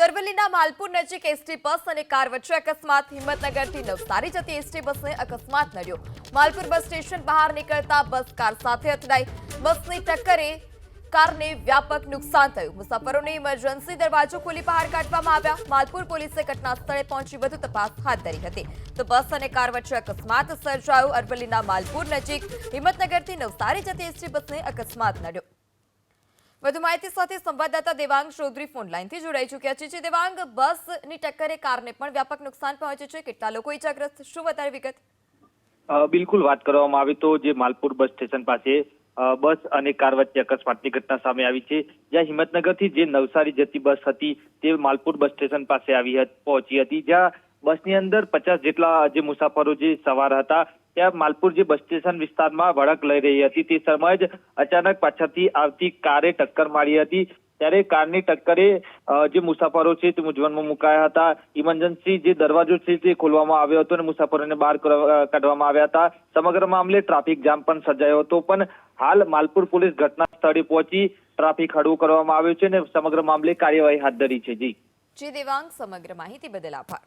તરવલીના માલપુર નજીક ST bus અને car વચ્ચે અકસ્માત. હિંમતનગરથી નવસારી જતી એસટી બસને અકસ્માત નડ્યો. માલપુર બસ સ્ટેશન બહાર નીકળતા બસ કાર સાથે અથડાઈ. બસની ટક્કરે કારને વ્યાપક નુકસાન થયું. મુસાફરોને ઇમરજન્સી દરવાજો ખોલી બહાર કાઢવામાં આવ્યા. માલપુર પોલીસે ઘટના સ્થળે પહોંચી વધુ તપાસ હાથ ધરી હતી. તો બસ અને કાર વચ્ચે અકસ્માત સર્જાયો. અરવલ્લીના માલપુર નજીક હિંમતનગરથી નવસારી જતી એસટી બસને અકસ્માત નડ્યો. વધુ માહિતી સાથે સંવાદદાતા દેવાંગ ચૌધરી ફોન લાઈનથી જોડાઈ ચૂક્યા છે. દેવાંગ બસની ટક્કરે કારને પણ વ્યાપક નુકસાન પહોંચ્યું છે. કેટલા લોકો ઇજાગ્રસ્ત શું વધારે વિગત? બિલકુલ વાત કરવામાં આવે તો જે માલપુર બસ સ્ટેશન પાસે બસ અને કાર વચ્ચે અકસ્માતની ઘટના સામે આવી છે. જ્યાં હિંમતનગરથી જે નવસારી જતી બસ હતી, તે માલપુર બસ સ્ટેશન પાસે આવી પહોંચી હતી. જ્યાં બસની અંદર પચાસ જેટલા જે મુસાફરો જે સવાર હતા ત્યાં માલપુરજી બસ સ્ટેશન વિસ્તારમાં વળક લઈ રહી હતી, તે સમય જ અચાનક પાછળથી આવતી કારે ટક્કર મારી હતી. ત્યારે કારની ટક્કરે જે મુસાફરો છે તે મૂંઝવણમાં મુકાયા હતા. ઇમરજન્સી જે દરવાજો છે તે ખોલવામાં આવ્યો હતો અને મુસાફરોને બહાર કાઢવામાં આવ્યા હતા. સમગ્ર મામલે ટ્રાફિક જામ પણ સર્જાયો હતો, પણ હાલ માલપુર પોલીસ ઘટના સ્થળે પહોંચી ટ્રાફિક હળવું કરવામાં આવ્યું છે અને સમગ્ર મામલે કાર્યવાહી હાથ ધરી છે. જી. જે. દેવાંગ, સમગ્ર માહિતી બદલ આભાર.